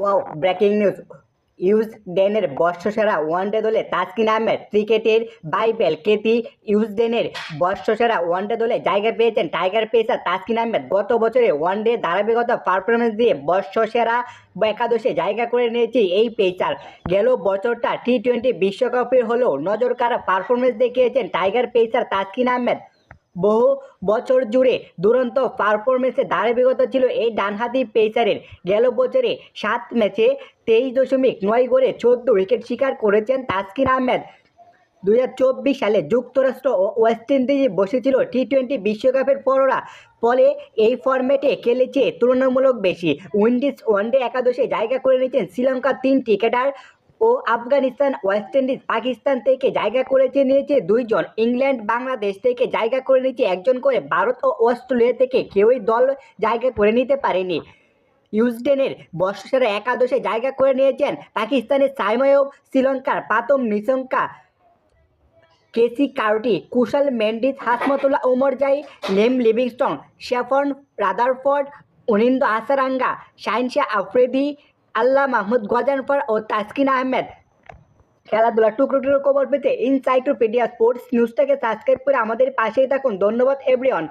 Wow breaking news ইউজ ইউজডেনের বর্ষসেরা ওয়ানডে দলে তাসকিন আহমেদ ক্রিকেটের বাইবেল কেতি ইউজডেনের বর্ষসেরা ওয়ানডে দলে জায়গা পেয়েছেন টাইগার পেসার তাসকিন আহমেদ। গত বছরে ওয়ানডে ধারাবাহিকতা পারফরমেন্স দিয়ে বর্ষসেরা একাদশে জায়গা করে নিয়েছে এই পেসার। গেল বছরটা টি টোয়েন্টি বিশ্বকাপের হলেও নজর কাড়া পারফরমেন্স দেখিয়েছেন টাইগার পেসার তাসকিন আহমেদ। বহু বছর জুড়ে দুরন্ত পারফরমেন্সে ধারাবাহিকতা ছিল এই ডানহাতি পেসারের গেল বছরে সাত ম্যাচে তেইশ দশমিক নয় করে চোদ্দ উইকেট শিকার করেছেন তাসকিন আহমেদ। দু হাজার চব্বিশ সালে যুক্তরাষ্ট্র ও ওয়েস্ট ইন্ডিজে বসেছিল টি টোয়েন্টি বিশ্বকাপের পররা ফলে এই ফরম্যাটে খেলেছে তুলনামূলক বেশি। উইন্ডিজ ওয়ানডে একাদশে জায়গা করে নিয়েছেন শ্রীলঙ্কার তিন ক্রিকেটার ও আফগানিস্তান, ওয়েস্ট ইন্ডিজ, পাকিস্তান থেকে জায়গা করেছে নিয়েছে দুইজন। ইংল্যান্ড, বাংলাদেশ থেকে জায়গা করে নিয়েছে একজন করে। ভারত ও অস্ট্রেলিয়া থেকে কেউই দল জায়গা করে নিতে পারেনি। ইউজডেনের বর্ষসেরা একাদশে জায়গা করে নিয়েছেন পাকিস্তানের সাইময়ব শ্রীলঙ্কার Pathum Nissanka Keacy Carty. Kusal Mendis, Hashmatullah Omarzai Liam Livingstone Sherfane Rutherford Wanindu Hasaranga Shaheen Shah Afridi Allah Mahmud Ghazanfar ও তাসকিন আহমেদ। খেলাধুলা টুকরো টুকরো কবর পেতে ইনসাইক্লোপিডিয়া স্পোর্টস নিউজটাকে সাবস্ক্রাইব করে আমাদের পাশেই থাকুন। ধন্যবাদ এভরিওয়ান